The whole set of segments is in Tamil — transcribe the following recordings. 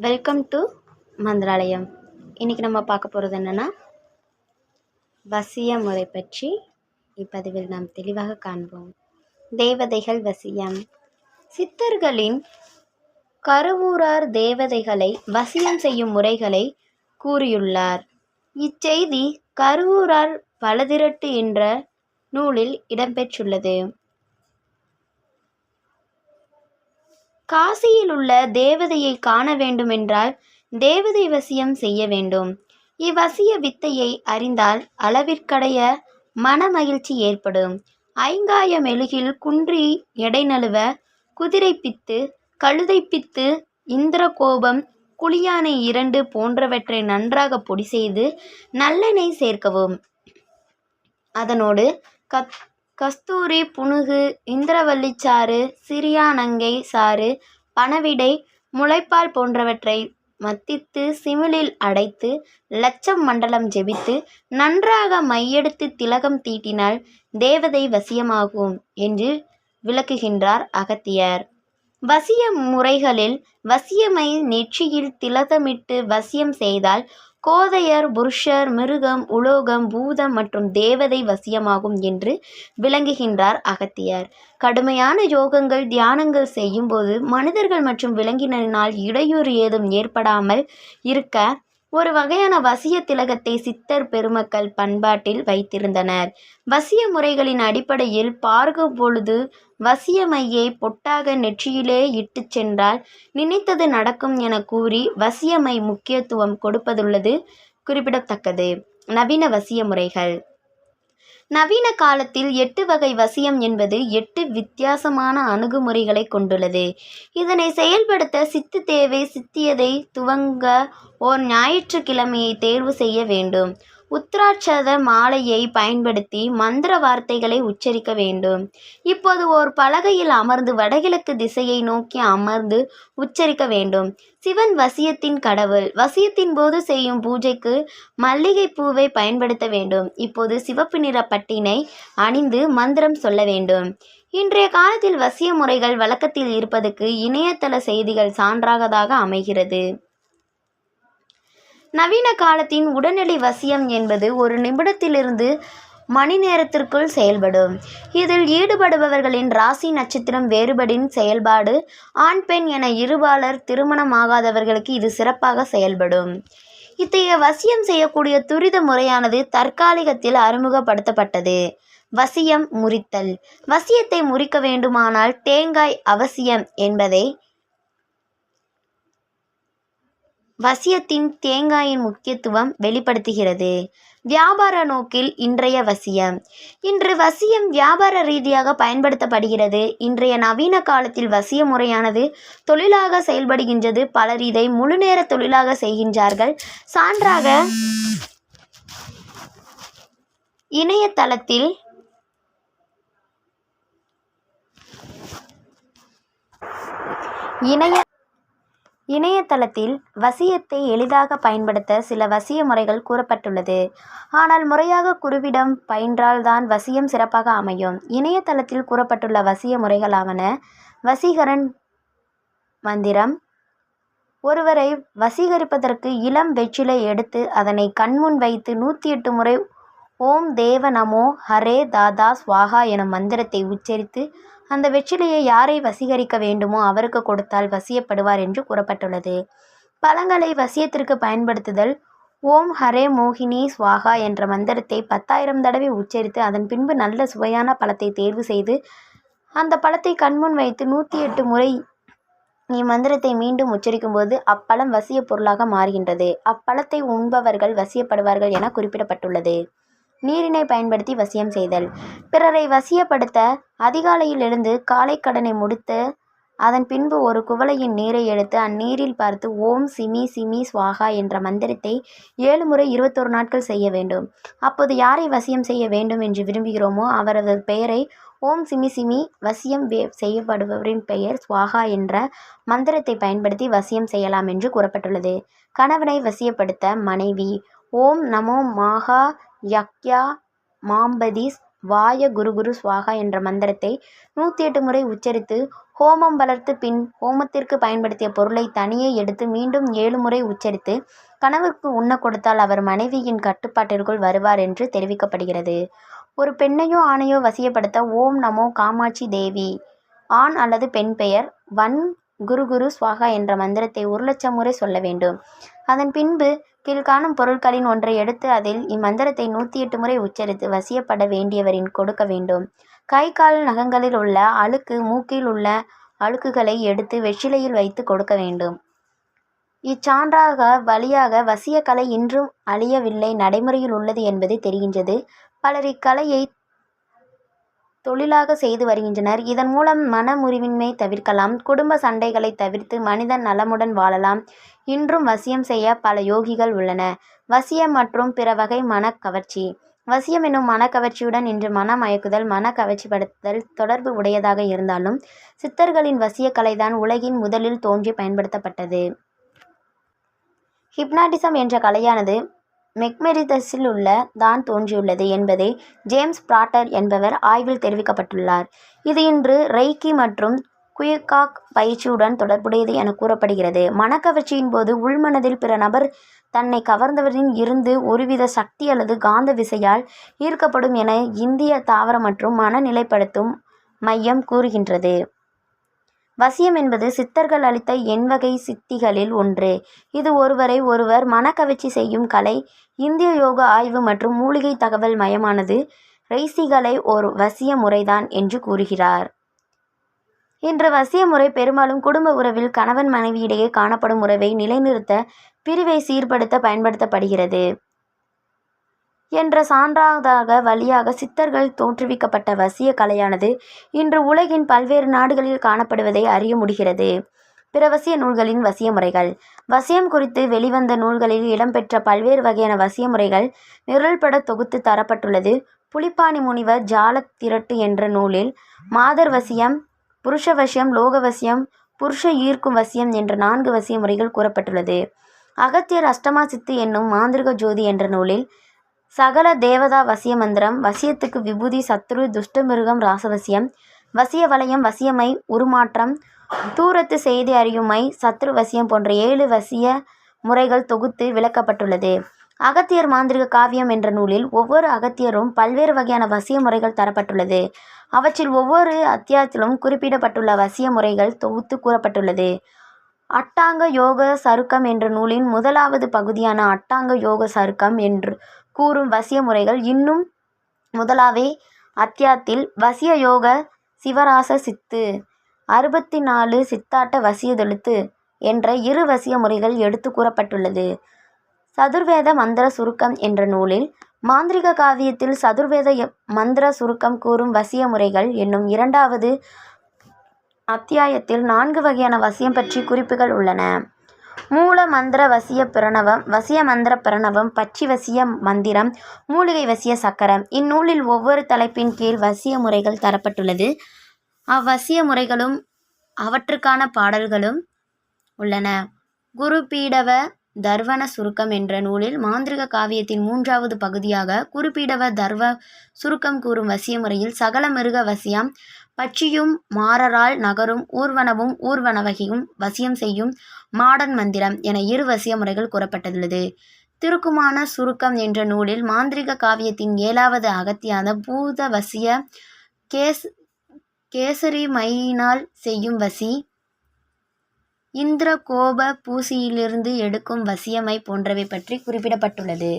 வெல்கம் டு மந்திராலயம் இன்றைக்கி நம்ம பார்க்க போகிறது என்னென்னா வசிய முறை பற்றி இப்பதிவில் நாம் தெளிவாக காண்போம். தேவதைகள் வசியம். சித்தர்களின் கருவூரார் தேவதைகளை வசியம் செய்யும் முறைகளை கூறியுள்ளார். இச்செய்தி கருவூரார் பலதிரட்டு என்ற நூலில் இடம்பெற்றுள்ளது. காசியில் உள்ள தேவதையை காண வேண்டுமென்றால் தேவதை வசியம் செய்ய வேண்டும். இவ்வசிய வித்தையை அறிந்தால் அளவிற்கடைய மனமகிழ்ச்சி ஏற்படும். ஐங்காய மெழுகில் குன்றி எடை நழுவ குதிரை பித்து கழுதை பித்து இந்திர கோபம் குளியானை இரண்டு போன்றவற்றை நன்றாக பொடி செய்து நல்லெண்ணெய் சேர்க்கவும். அதனோடு கத் கஸ்தூரி புனுகு இந்திரவல்லிச்சாறு சாறு சிறியானங்கை சாறு பணவிடை முளைப்பால் போன்றவற்றை மத்தித்து சிமிழில் அடைத்து லட்சம் மண்டலம் ஜெபித்து நன்றாக மையெடுத்து திலகம் தீட்டினால் தேவதை வசியமாகும் என்று விளக்குகின்றார் அகத்தியர். வசிய முறைகளில் வசியமை நெற்றியில் திலகமிட்டு வசியம் செய்தால் கோதையர் புருஷர் மிருகம் உலோகம் பூதம் மற்றும் தேவதை வசியமாகும் என்று விளங்குகின்றார் அகத்தியர். கடுமையான யோகங்கள் தியானங்கள் செய்யும்போது மனிதர்கள் மற்றும் விலங்கினரினால் இடையூறு ஏதும் ஏற்படாமல் இருக்க ஒரு வகையான வசிய திலகத்தை சித்தர் பெருமக்கள் பண்பாட்டில் வைத்திருந்தனர். வசிய முறைகளின் அடிப்படையில் பார்க்கும் பொழுது வசியமையை பொட்டாக நெற்றியிலே இட்டு சென்றால் நினைத்தது நடக்கும் என கூறி வசியமை முக்கியத்துவம் கொடுப்பதுள்ளது குறிப்பிடத்தக்கது. நவீன வசிய முறைகள். நவீன காலத்தில் எட்டு வகை வசியம் என்பது எட்டு வித்தியாசமான அணுகுமுறைகளை கொண்டுள்ளது. இதனை செயல்படுத்த சித்து தேவை சித்தியதை துவங்க ஓர் ஞாயிற்றுக்கிழமையை தேர்வு செய்ய வேண்டும். உத்திராட்சத மாலையை பயன்படுத்தி மந்திர வார்த்தைகளை உச்சரிக்க வேண்டும். இப்போது ஓர் பலகையில் அமர்ந்து வடகிழக்கு திசையை நோக்கி அமர்ந்து உச்சரிக்க வேண்டும். சிவன் வசியத்தின் கடவுள். வசியத்தின் போது செய்யும் பூஜைக்கு மல்லிகை பூவை பயன்படுத்த வேண்டும். இப்போது சிவப்பு நிற பட்டினை அணிந்து மந்திரம் சொல்ல வேண்டும். இன்றைய காலத்தில் வசிய முறைகள் வழக்கத்தில் இருப்பதற்கு இணையதள செய்திகள் சான்றாகதாக அமைகிறது. நவீன காலத்தின் உடனடி வசியம் என்பது ஒரு நிமிடத்திலிருந்து மணி நேரத்திற்குள் செயல்படும். இதில் ஈடுபடுபவர்களின் ராசி நட்சத்திரம் வேறுபடின் செயல்பாடு ஆண் பெண் என இருபாலர் திருமணமாகாதவர்களுக்கு இது சிறப்பாக செயல்படும். இத்தகைய வசியம் செய்யக்கூடிய துரித முறையானது தற்காலிகத்தில் அறிமுகப்படுத்தப்பட்டது. வசியம் முறித்தல். வசியத்தை முறிக்க வேண்டுமானால் தேங்காய் அவசியம் என்பதை வசியத்தின் தேங்காயின் முக்கியத்துவம் வெளிப்படுத்துகிறது. வியாபார நோக்கில் இன்றைய வசியம். இன்று வசியம் வியாபார ரீதியாக பயன்படுத்தப்படுகிறது. இன்றைய நவீன காலத்தில் வசிய முறையானது தொழிலாக செயல்படுகின்றது. பலர் இதை முழுநேர தொழிலாக செய்கின்றார்கள். சான்றாக இணையதளத்தில் இணைய இணையதளத்தில் வசியத்தை எளிதாக பயன்படுத்த சில வசிய முறைகள் கூறப்பட்டுள்ளது. ஆனால் முறையாக குருவிடம் பயின்றால்தான் வசியம் சிறப்பாக அமையும். இணையதளத்தில் கூறப்பட்டுள்ள வசிய முறைகளாவன வசீகரன் மந்திரம் ஒருவரை வசீகரிப்பதற்கு இளம் வெற்றிலை எடுத்து அதனை கண்முன் வைத்து நூற்றி எட்டு முறை ஓம் தேவ நமோ ஹரே தாதா ஸ்வாகா எனும் மந்திரத்தை உச்சரித்து அந்த வெற்றிலையை யாரை வசீகரிக்க வேண்டுமோ அவருக்கு கொடுத்தால் வசியப்படுவார் என்று கூறப்பட்டுள்ளது. பழங்களை வசியத்திற்கு பயன்படுத்துதல் ஓம் ஹரே மோகினி ஸ்வாகா என்ற மந்திரத்தை பத்தாயிரம் தடவை உச்சரித்து அதன் பின்பு நல்ல சுவையான பழத்தை தேர்வு செய்து அந்த பழத்தை கண்முன் வைத்து நூற்றி எட்டு முறை இம்மந்திரத்தை மீண்டும் உச்சரிக்கும்போது அப்பழம் வசிய பொருளாக மாறுகின்றது. அப்பழத்தை உண்பவர்கள் வசியப்படுவார்கள் என குறிப்பிடப்பட்டுள்ளது. நீரினை பயன்படுத்தி வசியம் செய்தல். பிறரை வசியப்படுத்த அதிகாலையில் எழுந்து காலை கடனை முடித்து அதன் பின்பு ஒரு குவளையின் நீரை எடுத்து அந்நீரில் பார்த்து ஓம் சிமி சிமி ஸ்வாகா என்ற மந்திரத்தை ஏழு முறை இருபத்தொரு நாட்கள் செய்ய வேண்டும். அப்போது யாரை வசியம் செய்ய வேண்டும் என்று விரும்புகிறோமோ அவரது பெயரை ஓம் சிமி சிமி வசியம் வே செய்யப்படுபவரின் பெயர் ஸ்வாகா என்ற மந்திரத்தை பயன்படுத்தி வசியம் செய்யலாம் என்று கூறப்பட்டுள்ளது. கணவனை வசியப்படுத்த மனைவி ஓம் நமோ மாகா யக்யா மாம்பதிஸ் வாய குருகுரு ஸ்வாகா என்ற மந்திரத்தை நூற்றி எட்டு முறை உச்சரித்து ஹோமம் வளர்த்து பின் ஹோமத்திற்கு பயன்படுத்திய பொருளை தனியே எடுத்து மீண்டும் ஏழு முறை உச்சரித்து கணவருக்கு உண்ண கொடுத்தால் அவர் மனைவியின் கட்டுப்பாட்டிற்குள் வருவார் என்று தெரிவிக்கப்படுகிறது. ஒரு பெண்ணையோ ஆணையோ வசியப்படுத்த ஓம் நமோ காமாட்சி தேவி ஆண் அல்லது பெண் பெயர் வன் குரு குரு ஸ்வாகா என்ற மந்திரத்தை ஒரு லட்சம் முறை சொல்ல வேண்டும். அதன் பின்பு கீழ்காணும் பொருட்களின் ஒன்றை எடுத்து அதில் இம்மந்திரத்தை நூற்றி எட்டு முறை உச்சரித்து வசியப்பட வேண்டியவரின் கொடுக்க வேண்டும். கை கால் நகங்களில் உள்ள அழுக்கு மூக்கில் உள்ள அழுக்குகளை எடுத்து வெற்றிலையில் வைத்து கொடுக்க வேண்டும். இச்சான்றாக வழியாக வசிய கலை இன்றும் அழியவில்லை நடைமுறையில் உள்ளது என்பது தெரிகின்றது. பலர் இக்கலையை தொழிலாக செய்து வருகின்றனர். இதன் மூலம் மன முறிவின்மை தவிர்க்கலாம். குடும்ப சண்டைகளை தவிர்த்து மனிதன் நலமுடன் வாழலாம். இன்றும் வசியம் செய்ய பல யோகிகள் உள்ளன. வசியம் மற்றும் பிற வகை மனக்கவர்ச்சி. வசியம் என்னும் மனக்கவர்ச்சியுடன் இன்று மன மயக்குதல் மனக்கவர்ச்சிப்படுத்தல் தொடர்பு உடையதாக இருந்தாலும் சித்தர்களின் வசிய கலைதான் உலகின் முதலில் தோன்றி பயன்படுத்தப்பட்டது. ஹிப்னாட்டிசம் என்ற கலையானது மெக்மெரிதஸில் உள்ள தான் தோன்றியுள்ளது என்பதை ஜேம்ஸ் பிராட்டர் என்பவர் ஆய்வில் தெரிவிக்கப்பட்டுள்ளார். இது இன்று ரெய்கி மற்றும் குயிகாக் பயிற்சியுடன் தொடர்புடையது என கூறப்படுகிறது. மனக்கவர்ச்சியின் போது உள்மனதில் பிற நபர் தன்னை கவர்ந்தவரின் இருந்து ஒருவித சக்தி அல்லது காந்த விசையால் ஈர்க்கப்படும் என இந்திய தாவர மற்றும் மனநிலைப்படுத்தும் மையம் கூறுகின்றது. வசியம் என்பது சித்தர்கள் அளித்த எண்வகை சித்திகளில் ஒன்று. இது ஒருவரை ஒருவர் மனக்கவர்ச்சி செய்யும் கலை இந்திய யோக ஆய்வு மற்றும் மூலிகை தகவல் மயமானது ரெய்சிகளை ஒரு வசிய முறைதான் என்று கூறுகிறார். இன்று வசிய முறை பெரும்பாலும் குடும்ப உறவில் கணவன் மனைவியிடையே காணப்படும் உறவை நிலைநிறுத்த பிரிவை சீர்படுத்த பயன்படுத்தப்படுகிறது. என்ற சான்றாதாக வழியாக சித்தர்கள் தோற்றுவிக்கப்பட்ட வசிய கலையானது இன்று உலகின் பல்வேறு நாடுகளில் காணப்படுவதை அறிய முடிகிறது. பிரவசிய நூல்களின் வசிய முறைகள். வசியம் குறித்து வெளிவந்த நூல்களில் இடம்பெற்ற பல்வேறு வகையான வசிய முறைகள் நிரல்பட தொகுத்து தரப்பட்டுள்ளது. புலிப்பாணி முனிவர் ஜால திரட்டு என்ற நூலில் மாதர் வசியம் புருஷ வசியம் லோக வசியம் புருஷ ஈர்க்கும் வசியம் என்ற நான்கு வசிய முறைகள் கூறப்பட்டுள்ளது. அகத்தியர் அஷ்டமா சித்து என்னும் மாந்திரிக ஜோதி என்ற நூலில் சகல தேவதா வசிய மந்திரம் வசியத்துக்கு விபூதி சத்ரு துஷ்டமிருகம் ராசவசியம் வசிய வலயம் வசியமை உருமாற்றம் தூரத்து செய்தி அறியுமை சத்ரு வசியம் போன்ற ஏழு வசிய முறைகள் தொகுத்து விளக்கப்பட்டுள்ளது. அகத்தியர் மாந்திரிக காவியம் என்ற நூலில் ஒவ்வொரு அகத்தியரும் பல்வேறு வகையான வசிய முறைகள் தரப்பட்டுள்ளது. அவற்றில் ஒவ்வொரு அத்தியாயத்திலும் குறிப்பிடப்பட்டுள்ள வசிய முறைகள் தொகுத்து கூறப்பட்டுள்ளது. அட்டாங்க யோக சருக்கம் என்ற நூலின் முதலாவது பகுதியான அட்டாங்க யோக சருக்கம் என்று கூறும் வசிய முறைகள் இன்னும் முதலாவே அத்தியாத்தில் வசிய யோக சிவராச சித்து அறுபத்தி நாலு சித்தாட்ட வசியதெழுத்து என்ற இரு வசிய முறைகள் எடுத்து கூறப்பட்டுள்ளது. சதுர்வேத மந்திர சுருக்கம் என்ற நூலில் மாந்திரிக காவியத்தில் சதுர்வேத மந்திர சுருக்கம் கூறும் வசிய முறைகள் என்னும் இரண்டாவது அத்தியாயத்தில் நான்கு வகையான வசியம் பற்றி குறிப்புகள் உள்ளன. மூல மந்திர வசிய பிரணவம் வசிய மந்திர பிரணவம் பச்சி வசிய மந்திரம் மூலிகை வசிய சக்கரம். இந்நூலில் ஒவ்வொரு தலைப்பின் கீழ் வசிய முறைகள் தரப்பட்டுள்ளது. அவ்வசிய முறைகளும் அவற்றுக்கான பாடல்களும் உள்ளன. குருபீடவ தர்வன சுருக்கம் என்ற நூலில் மாந்திரிக காவியத்தின் மூன்றாவது பகுதியாக குருபீடவ தர்வ சுருக்கம் கூறும் வசிய முறையில் சகல மிருக வசியம் பட்சியும் மாறரால் நகரும் ஊர்வனவும் ஊர்வனவகையும் வசியம் செய்யும் மாடன் மந்திரம் என இரு வசிய முறைகள் கூறப்பட்டுள்ளது. திருக்குமான சுருக்கம் என்ற நூலில் மாந்திரிக காவியத்தின் ஏழாவது அகத்தியான பூத வசிய கேஸ் கேசரி மையினால் செய்யும் வசி இந்திர கோப பூசியிலிருந்து எடுக்கும் வசியமை போன்றவை பற்றி குறிப்பிடப்பட்டுள்ளது.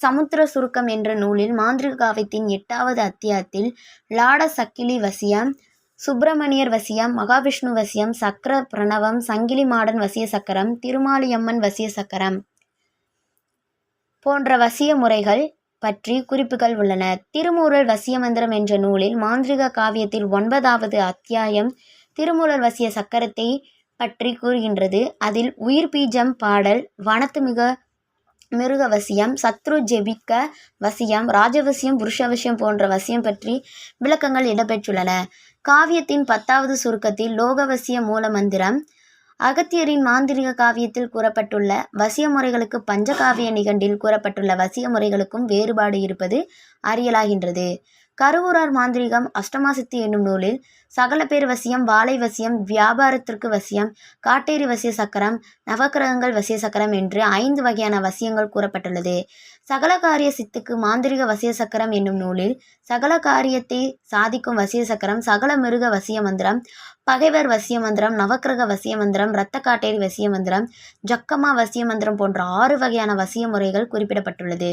சமுத்திர சுருக்கம் என்ற நூலில் மாந்திரிக காவியத்தின் எட்டாவது அத்தியாயத்தில் லாட சக்கிலி வசியம் சுப்பிரமணியர் வசியம் மகாவிஷ்ணு வசியம் சக்கர பிரணவம் சங்கிலி மாடன் வசிய சக்கரம் திருமாலியம்மன் வசிய சக்கரம் போன்ற வசிய முறைகள் பற்றி குறிப்புகள் உள்ளன. திருமூரல் வசிய மந்திரம் என்ற நூலில் மாந்திரிக காவியத்தில் ஒன்பதாவது அத்தியாயம் திருமூலர் வசிய சக்கரத்தை பற்றி கூறுகின்றது. அதில் உயிர் பீஜம் பாடல் வனத்து மிக மிருக வசியம் சத்ரு ஜெபிக்க வசியம் ராஜவசியம் புருஷவசியம் போன்ற வசியம் பற்றி விளக்கங்கள் இடம்பெற்றுள்ளன. காவியத்தின் பத்தாவது சுருக்கத்தில் லோகவசிய மூல மந்திரம். அகத்தியரின் மாந்திரிக காவியத்தில் கூறப்பட்டுள்ள வசிய முறைகளுக்கு பஞ்சகாவிய நிகண்டில் கூறப்பட்டுள்ள வசிய முறைகளுக்கும் வேறுபாடு இருப்பது அறியலாகின்றது. கருவூரார் மாந்திரீகம் அஷ்டமாசித்தி என்னும் நூலில் சகல பேர் வசியம் வாழை வசியம் வியாபாரத்திற்கு வசியம் காட்டேரி வசிய சக்கரம் நவக்கிரகங்கள் வசிய சக்கரம் என்று ஐந்து வகையான வசியங்கள் கூறப்பட்டுள்ளது. சகல காரிய சித்துக்கு மாந்திரிக வசிய சக்கரம் என்னும் நூலில் சகல காரியத்தை சாதிக்கும் வசிய சக்கரம் சகல மிருக வசிய மந்திரம் பகைவர் வசிய மந்திரம் நவக்கிரக வசிய மந்திரம் இரத்த காட்டேரி வசிய மந்திரம் ஜக்கமா வசிய மந்திரம் போன்ற ஆறு வகையான வசிய முறைகள் குறிப்பிடப்பட்டுள்ளது.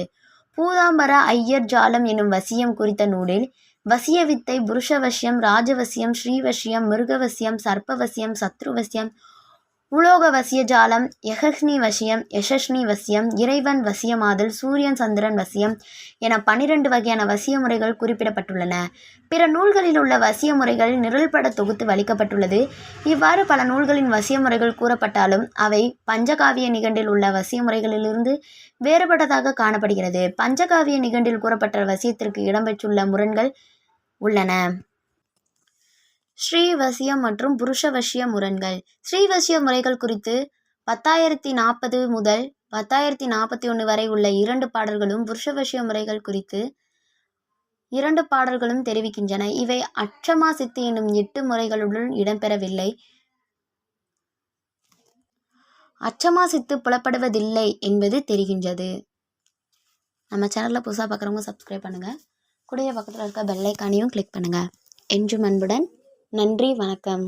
பூதாம்பர ஐயர் ஜாலம் எனும் வசியம் குறித்த நூலில் வசிய வித்தை புருஷவசியம் ராஜவசியம் ஸ்ரீவசியம் மிருகவசியம் சர்ப்பவசியம் சத்ருவசியம் உலோக வசிய ஜாலம் யகஸ்னி வசியம் யசஸ்னி வசியம் இறைவன் வசியமாதல் சூரியன் சந்திரன் வசியம் என பனிரெண்டு வகையான வசிய முறைகள் குறிப்பிடப்பட்டுள்ளன. பிற நூல்களில் உள்ள வசிய முறைகள் நிரல்பட தொகுத்து வலிக்கப்பட்டுள்ளது. இவ்வாறு பல நூல்களின் வசிய முறைகள் கூறப்பட்டாலும் அவை பஞ்சகாவிய நிகண்டில் உள்ள வசிய முறைகளிலிருந்து வேறுபட்டதாக காணப்படுகிறது. பஞ்சகாவிய நிகண்டில் கூறப்பட்ட வசியத்திற்கு இடம்பெற்றுள்ள முரண்கள் உள்ளன. ஸ்ரீவசியம் மற்றும் புருஷவசிய முரண்கள். ஸ்ரீவசிய முறைகள் குறித்து பத்தாயிரத்தி நாற்பது முதல் பத்தாயிரத்தி நாற்பத்தி ஒன்று வரை உள்ள இரண்டு பாடல்களும் புருஷவசிய முறைகள் குறித்து இரண்டு பாடல்களும் தெரிவிக்கின்றன. இவை அச்சமா சித்தி என்னும் எட்டு முறைகளுடன் இடம்பெறவில்லை. அச்சமா சித்து புலப்படுவதில்லை என்பது தெரிகின்றது. நம்ம சேனலில் புதுசாக பார்க்குறவங்க சப்ஸ்கிரைப் பண்ணுங்கள் கூடிய பக்கத்தில் இருக்க பெல்லைக்கானையும் கிளிக் பண்ணுங்கள் என்றும் அன்புடன் நன்றி வணக்கம்.